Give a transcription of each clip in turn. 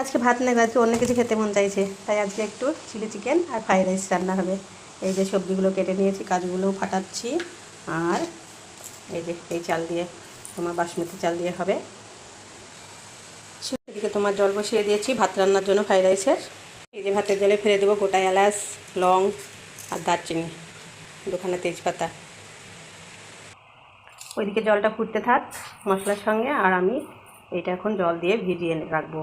আজকে ভাত নেই, আজকে অন্য কিছু খেতে মন চাইছে। তাই আজকে একটু চিলি চিকেন আর ফ্রাইড রাইস রান্না হবে। এই যে সবজিগুলো কেটে নিয়েছি, কাজগুলোও ফাটাচ্ছি। আর এই যে এই চাল দিয়ে, তোমার বাসমতি চাল দিয়ে হবে। এদিকে তোমার জল বসিয়ে দিয়েছি, ভাত রান্নার জন্য ফ্রাইড রাইসের। এই যে ভাতের জলে ফেলে দেবো গোটা এলাচ, লং আর দারচিনি দোকানে তেজপাতা। ওইদিকে জলটা ফুটতে থাক মশলার সঙ্গে, আর আমি এইটা এখন জল দিয়ে ভিজিয়ে রাখব।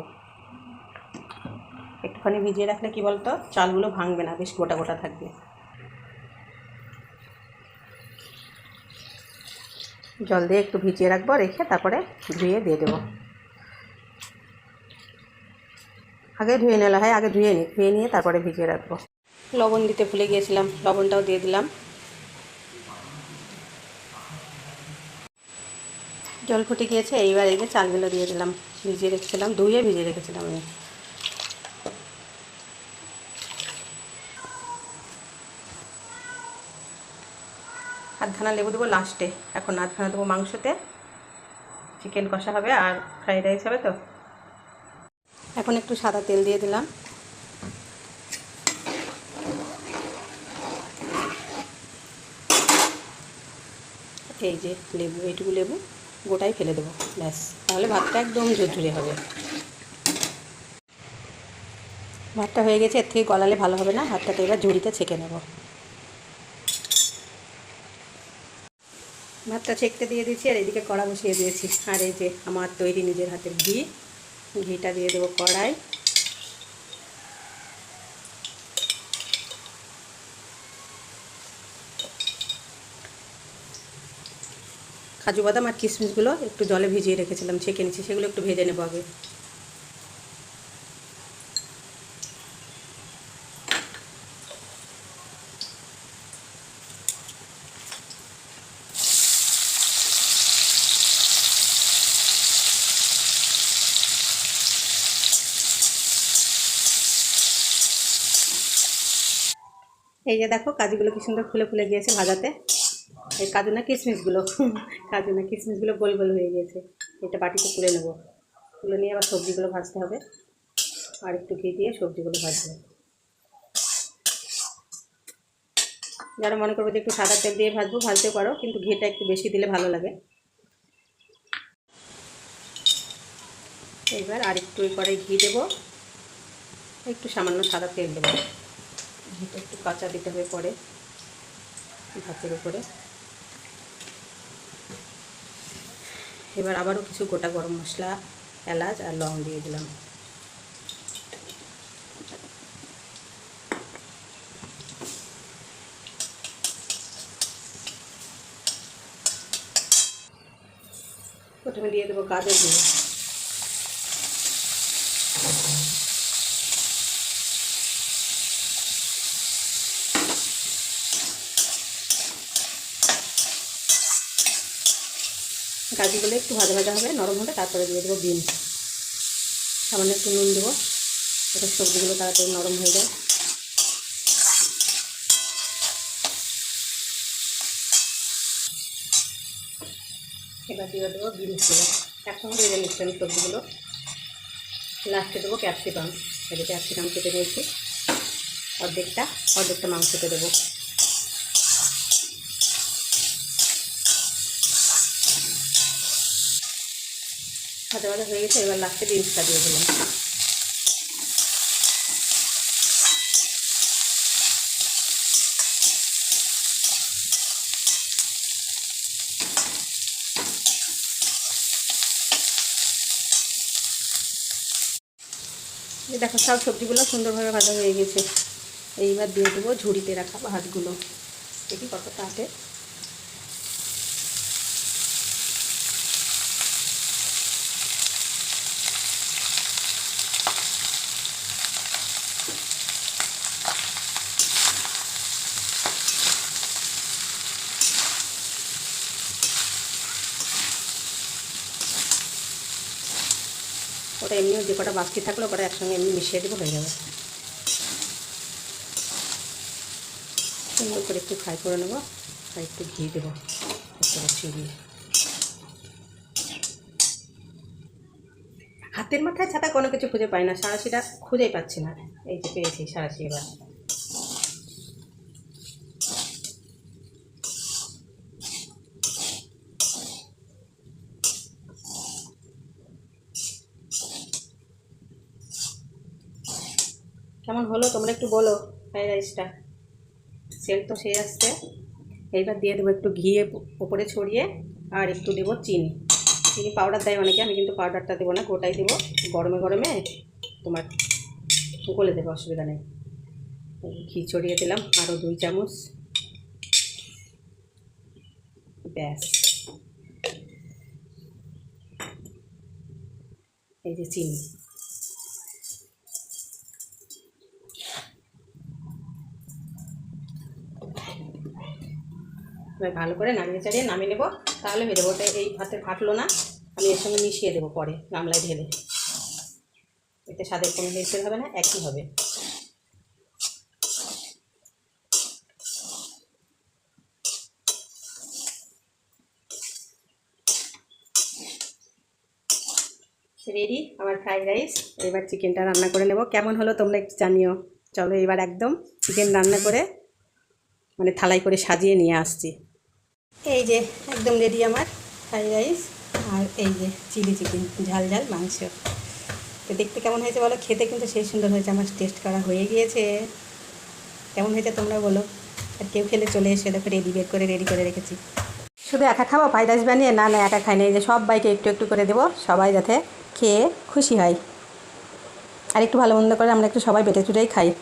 একটুখানি ভিজিয়ে রাখলে কি বলতো? চালগুলো ভাঙবে না, বেশ গোটা গোটা থাকবে। জল দিয়ে একটু ভিজিয়ে রাখব, রেখে তারপরে ধুয়ে দিয়ে দেবো। আগে ধুয়ে নিলে হয়, আগে ধুয়ে নিই ধুয়ে নিয়ে তারপরে ভিজিয়ে রাখব। লবণ দিতে ভুলে গিয়েছিলাম, লবণটাও দিয়ে দিলাম। জল ফুটে গিয়েছে, এইবার এই যে চালগুলো দিয়ে দিলাম, ভিজিয়ে রেখেছিলাম, ধুয়ে ভিজিয়ে রেখেছিলাম আমি। আধখানা লেবু দেবো লাস্টে। এখন আধখানা দেবো মাংসতে। চিকেন কষা হবে আর ফ্রাইড রাইস হবে তো? এখন একটু সাদা তেল দিয়ে দিলাম। এই যে লেবু, এইটুকু লেবু গোটাই ফেলে দেবো, ব্যাস। তাহলে ভাতটা একদম ঝুরঝুরে হবে। ভাতটা হয়ে গেছে, এর থেকে গলালে ভালো হবে না ভাতটাকে এবার ঝুড়িতে ছেঁকে নেব। ভাতটা ছেঁকতে দিয়ে দিয়েছি আর এদিকে কড়া বসিয়ে দিয়েছি। আর এই যে আমার তৈরি নিজের হাতের ঘি, ঘিটা দিয়ে দেবো কড়াই। কাজু বাদাম আর কিশমিশগুলো একটু জলে ভিজিয়ে রেখেছিলাম, ছেঁকে নিচ্ছি, সেগুলো একটু ভেজে নেব আগে। এই যে দেখো কাজুগুলো কি সুন্দর ফুলে ফুলে গিয়েছে ভাজাতে। এই কাজু না কিশমিশগুলো কাজু না কিশমিশগুলো গোল গোল হয়ে গিয়েছে। এটা বাটিতে তুলে নেব। তুলে নিয়ে আবার সবজিগুলো ভাজতে হবে। আর একটু ঘি দিয়ে সবজিগুলো ভাজবো। যারা মনে করব যে একটু সাদা তেল দিয়ে ভাজবো ভাজতেও পারো, কিন্তু ঘিটা একটু বেশি দিলে ভালো লাগে। এবার আর একটু করে ঘি দেবো। একটু সামান্য সাদা তেল দেবো। একটু কাঁচা দিতে হবে পরে, ভাতের উপরে। এবার আবারও কিছু গোটা গরম মশলা, এলাচ আর লং দিয়ে দিলাম। প্রথমে দিয়ে দেবো গাজর দিয়ে গাজরগুলো একটু ভাজা ভাজা হবে, নরম হবে, তারপরে দিয়ে দেবো বিনস। সামান্য একটু নুন দেবো, যাতে সবজিগুলো তাড়াতাড়ি নরম হয়ে যায়। এবার দিয়ে দেবো দেবো একসঙ্গে ভেজে নিচ্ছি আমি সবজিগুলো। লাস্টে দেবো ক্যাপসিকাম। এই ক্যাপসিকাম কেটে নিয়েছি। অর্ধেকটা অর্ধেকটা মাংসতে দেবো। ভাজা ভাজা হয়ে গেছে, এবার লাস্টে বিনসটা দিয়ে দিলাম। দেখো, সব সবজিগুলো সুন্দরভাবে ভাজা হয়ে গেছে। এইবার দিয়ে দেবো ঝুড়িতে রাখা ভাতগুলো। দেখি কত আটে ওটা এমনি যে কটা বাকি থাকল ওটা একসঙ্গে এমনি মিশিয়ে দেবো, হয়ে যাবে। সুন্দর করে একটু ফ্রাই করে নেব আর একটু ঘি দেবো চিনি। হাতের মাথায় ছাতা কোনো কিছু খুঁজে পাই না, সারাশিটা খুঁজেই পাচ্ছি না। এই যে পেয়েছি সারাশি এবার। কেমন হলো? তোমরা একটু বলো ফ্রাইড রাইসটা। সেল তো সেই আসছে। এইবার দিয়ে দেবো একটু ঘি ওপরে ছড়িয়ে আর একটু দেবো চিনি। চিনি পাউডার দেয় অনেকে, আমি কিন্তু পাউডারটা দেবো না, গোটাই দেবো। গরমে গরমে তোমার গলে দেবো, অসুবিধা নেই। ঘি ছড়িয়ে দিলাম আরও দুই চামচ। ব্যাস। এই যে চিনি। এবার ভালো করে নামিয়ে চাড়িয়ে নামিয়ে নেব। তাহলে যাব ওটা এই ভাতে ফাটলো না। আমি এর সঙ্গে মিশিয়ে দেবো পরে, গামলায় ঢেলে। এতে স্বাদের কোনো হেরফের হবে না, একই হবে। রেডি আমার ফ্রাইড রাইস এবার চিকেনটা রান্না করে নেব। কেমন হলো তোমরা একটু জানিও। চলো এবার একদম চিকেন রান্না করে মানে থালাই করে সাজিয়ে নিয়ে আসছি। এই যে, একদম রেডি আমার ফ্রাইড রাইস আর এই যে চিলি চিকেন ঝাল ঝাল মাংস। তো দেখতে কেমন হয়েছে বলো? খেতে কিন্তু সেই সুন্দর হয়েছে, আমার টেস্ট করা হয়ে গিয়েছে। কেমন হয়েছে তোমরা বলো? আর কেউ খেলে চলে এসে, দেখো রেডি বের করে রেডি করে রেখেছি। শুধু একা খাব ফ্রাইড রাইস বানিয়ে? না না, একা খাই না। যে সব বাইকে একটু একটু করে দেবো, সবাই যাতে খেয়ে খুশি হয়। আর একটু ভালো মন্দ করে আমরা একটু সবাই বেটে চুটেই খাই।